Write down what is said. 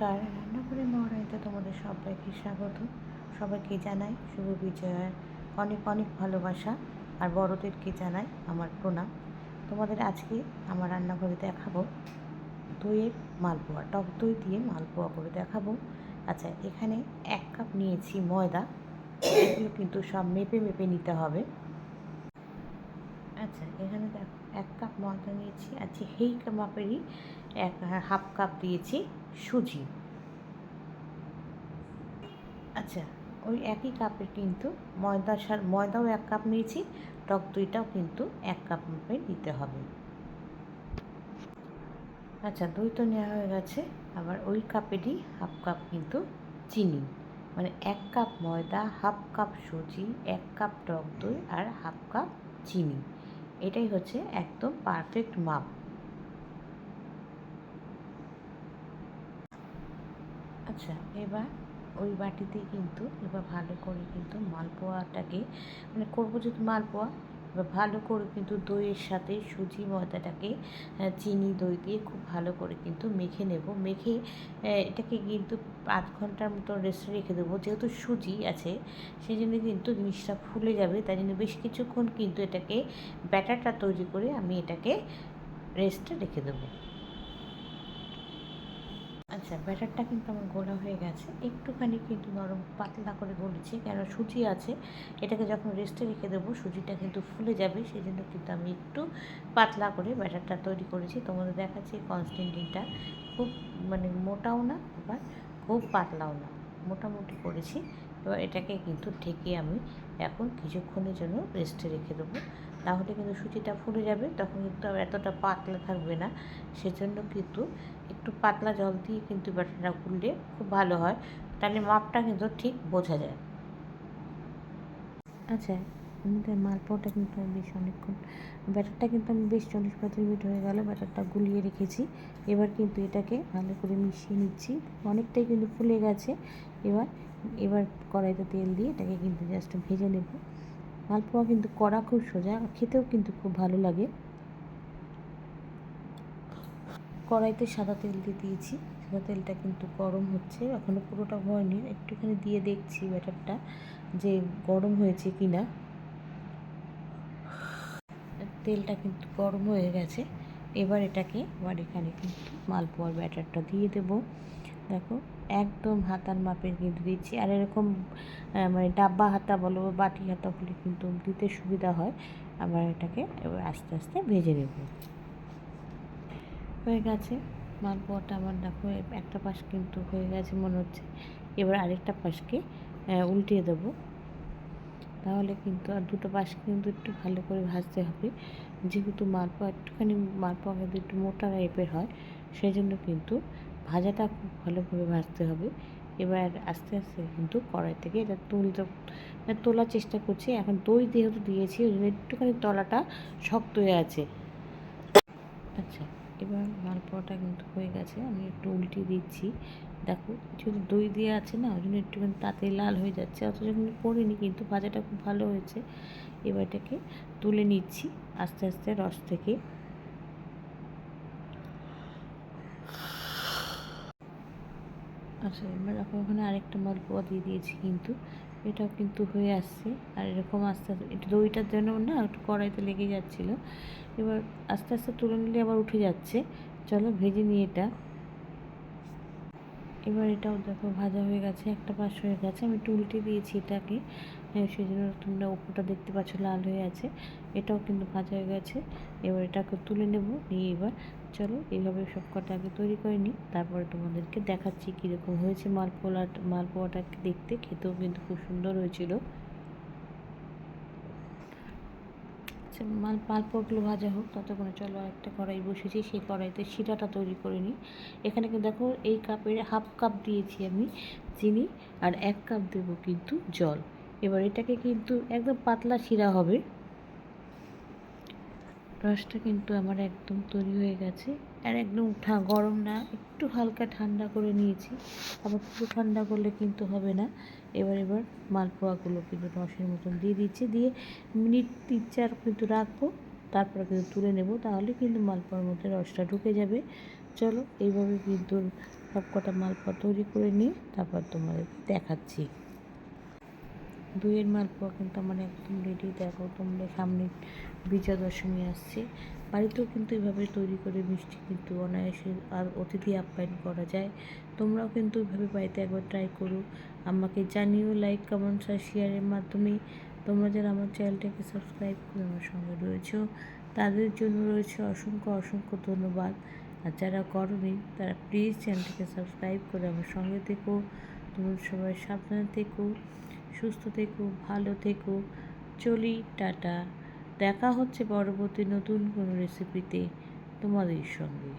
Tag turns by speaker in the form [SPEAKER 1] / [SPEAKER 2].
[SPEAKER 1] নমস্কার, রান্নাঘরে মহারানিতে তোমাদের সবাইকে স্বাগত। সবাইকে জানাই শুভ বিজয়ের অনেক অনেক ভালোবাসা, আর বড়দেরকে জানাই আমার প্রণাম। তোমাদের আজকে আমার রান্নাঘরে দেখাবো দইয়ের মালপোয়া, টক দই দিয়ে মালপোয়া করে দেখাবো। আচ্ছা এখানে এক কাপ নিয়েছি ময়দা, এগুলো কিন্তু সব মেপে মেপে নিতে হবে। আচ্ছা এখানে দেখো, এক কাপ ময়দা নিয়েছি আচ্ছা সেই মাপেরই এক হাফ কাপ দিয়েছি। সুজি। আচ্ছা ওই একই কাপের কিন্তু ময়দা সার ময়দাও এক কাপ নিয়েছি, টক দইটাও কিন্তু এক কাপ মাপে নিতে হবে। আচ্ছা দই তো নেওয়া হয়ে গেছে, আবার ওই কাপেরই হাফ কাপ কিন্তু চিনি। মানে এক কাপ ময়দা, হাফ কাপ সুজি, এক কাপ টক দই আর হাফ কাপ চিনি। এটাই হচ্ছে একদম পারফেক্ট মাপ। আচ্ছা এবার ওই বাটিতে কিন্তু এবার ভালো করে কিন্তু মালপোয়াটাকে মানে করব যদি মালপোয়া, এবার ভালো করে কিন্তু দইয়ের সাথে সুজি ময়দাটাকে চিনি দই দিয়ে খুব ভালো করে কিন্তু মেখে নেব। মেখে এটাকে কিন্তু আধ ঘণ্টার মতো রেস্টে রেখে দেবো। যেহেতু সুজি আছে সেই জন্য কিন্তু জিনিসটা ফুলে যাবে। তাই জন্য বেশ কিছুক্ষণ কিন্তু এটাকে ব্যাটারটা তৈরি করে আমি এটাকে রেস্টে রেখে দেবো। আচ্ছা ব্যাটারটা কিন্তু আমার গোলা হয়ে গেছে। একটুখানি কিন্তু নরম পাতলা করে গলেছি কেন সুজি আছে। এটাকে যখন রেস্টে রেখে দেবো, সুজিটা কিন্তু ফুলে যাবে সেই জন্য কিন্তু আমি একটু পাতলা করে ব্যাটারটা তৈরি করেছি। তোমাদের দেখাচ্ছি কনস্ট্যান্টিনটা খুব মানে মোটাও না, আবার খুব পাতলাও না। মোটামুটি করেছি। এবার এটাকে কিন্তু ঢেকে আমি এখন কিছুক্ষণের জন্য রেস্টে রেখে দেবো। তাহলে কিন্তু সুজিটা ফুলে যাবে, তখন কিন্তু আর এতটা পাতলা থাকবে না। সেজন্য কিন্তু একটু পাতলা জল দিয়ে কিন্তু ব্যাটারটা গুললে খুব ভালো হয়। তাহলে মাপটা কিন্তু ঠিক বোঝা যায়। আচ্ছা আমাদের মালপোয়াটা কিন্তু আমি বেশ অনেকক্ষণ, ব্যাটারটা কিন্তু আমি বেশ চল্লিশ পঁয়তাল্লিশ মিনিট হয়ে গেল ব্যাটারটা গুলিয়ে রেখেছি। এবার কিন্তু এটাকে ভালো করে মিশিয়ে নিচ্ছি। অনেকটাই কিন্তু ফুলে গেছে। এবার এবার কড়াইতে তেল দিয়ে এটাকে কিন্তু জাস্ট ভেজে নেব। মালপোয়া কিন্তু করা খুব সোজা, খেতেও কিন্তু খুব ভালো লাগে। কড়াইতে সাদা তেল দিয়ে দিয়েছি। সাদা তেলটা কিন্তু গরম হচ্ছে এখনও পুরোটা হয়নি। একটুখানি দিয়ে দেখছি ব্যাটারটা যে গরম হয়েছে কি না তেলটা কিন্তু গরম হয়ে গেছে। এবার এটাকে আবার এখানে কিন্তু মালপোয়ার ব্যাটারটা দিয়ে দেবো। দেখো, একদম হাতার মাপের কিন্তু দিচ্ছি। আর এরকম মানে ডাব্বা হাতা বলো বা বাটি হাতা বলে কিন্তু দিতে সুবিধা হয়। আবার এটাকে এবার আস্তে আস্তে ভেজে নেব। হয়ে গেছে। মালপোয়াটা আমার দেখো, একটা পাশ কিন্তু হয়ে গেছে মনে হচ্ছে। এবার আরেকটা পাশকে উল্টিয়ে দেবো। তাহলে কিন্তু আর দুটো পাশ কিন্তু একটু ভালো করে ভাজতে হবে। যেহেতু মালপোয়া, একটুখানি মালপোয়া কিন্তু একটু মোটা টাইপের হয় সেই জন্য কিন্তু ভাজাটা খুব ভালোভাবে ভাজতে হবে। এবার আস্তে আস্তে কিন্তু কড়াই থেকে এটা তুলতে মানে তোলার চেষ্টা করছি, এখন দই যেহেতু দিয়েছি, ওই জন্য একটুখানি তলাটা শক্ত হয়ে আছে। আচ্ছা এবার মালপোয়াটা কিন্তু হয়ে গেছে, আমি একটু উল্টে দিচ্ছি। দেখো, যেহেতু দই দিয়ে আছে না, ওই জন্য একটুখানি তাতে লাল হয়ে যাচ্ছে, অথচ কিন্তু পড়িনি কিন্তু ভাজাটা খুব ভালো হয়েছে। এবার এটাকে তুলে নিচ্ছি আস্তে আস্তে রস থেকে। আচ্ছা এবার এখন ওখানে আরেকটা মালপোয়া দিয়ে দিয়েছি কিন্তু। এটাও কিন্তু হয়ে আসছে। আর এরকম আস্তে আস্তে এটা দইটার জন্য না একটু কড়াইতে লেগে যাচ্ছিল। এবার আস্তে আস্তে তুলে নিলে আবার উঠে যাচ্ছে। চলো ভেজে নিয়ে এটা। এবার এটাও দেখো ভাজা হয়ে গেছে, একটা পাশ হয়ে গেছে। আমি একটু উল্টে দিয়েছি এটাকে। সেই জন্য তোমরা ওপরটা দেখতে পাচ্ছ লাল হয়ে আছে। এটাও কিন্তু ভাজা হয়ে গেছে। এবার এটাকে তুলে নেব, নিয়ে এবার চলো এইভাবে সব কটা আগে তৈরি করে নিই। তারপরে তোমাদেরকে দেখাচ্ছি কীরকম হয়েছে মালপোয়া মালপোয়াটাকে দেখতে। খেতেও কিন্তু খুব সুন্দর হয়েছিল। আচ্ছা মাল, মালপোয়াগুলো ভাজা হোক, ততক্ষণে চলো একটা কড়াই বসেছি। সেই কড়াইতে শিরাটা তৈরি করে নিই। এখানে কিন্তু দেখো এই কাপের হাফ কাপ দিয়েছি আমি চিনি, আর এক কাপ দেবো কিন্তু জল। এবার এটাকে কিন্তু একদম পাতলা শিরা হবে। রসটা কিন্তু আমার একদম তৈরি হয়ে গেছে। আর একদম ঠা গরম না, একটু হালকা ঠান্ডা করে নিয়েছি। আবার পুরো ঠান্ডা করলে কিন্তু হবে না। এবার এবার মালপোয়াগুলো কিন্তু রসের মতন দিয়ে দিচ্ছি। দিয়ে মিনিট তিন চার কিন্তু রাখব। তারপরে কিন্তু তুলে নেব। তাহলে কিন্তু মালপোয়ার মধ্যে রসটা ঢুকে যাবে। চলো, এইভাবে কিন্তু সব কটা মালপোয়া তৈরি করে নিয়ে তারপর তোমাদেরকে দেখাচ্ছি। দুইয়ের মালপোয়া কিন্তু আমার একদম রেডি দেখো তোমরা সামনে বিজয়া দশমী আসছে। বাড়িতেও কিন্তু এভাবে তৈরি করে মিষ্টি কিন্তু অনায়াসে আর অতিথি আপ্যায়ন করা যায়। তোমরাও কিন্তু এভাবে বাড়িতে একবার ট্রাই করো। আমাকে জানিও লাইক কমেন্টস আর শেয়ারের মাধ্যমে। তোমরা যারা আমার চ্যানেলটাকে সাবস্ক্রাইব করে আমার সঙ্গে রয়েছো, তাদের জন্য রয়েছে অসংখ্য অসংখ্য ধন্যবাদ। আর যারা করনি, তারা প্লিজ চ্যানেলটিকে সাবস্ক্রাইব করে আমার সঙ্গে থেকো। তোমরা সবাই সাবধানে থেকো। সুস্থ থেকো ভালো থেকো। চলি টাটা। দেখা হচ্ছে পরবর্তী নতুন কোনো রেসিপিতে তোমাদের সঙ্গে।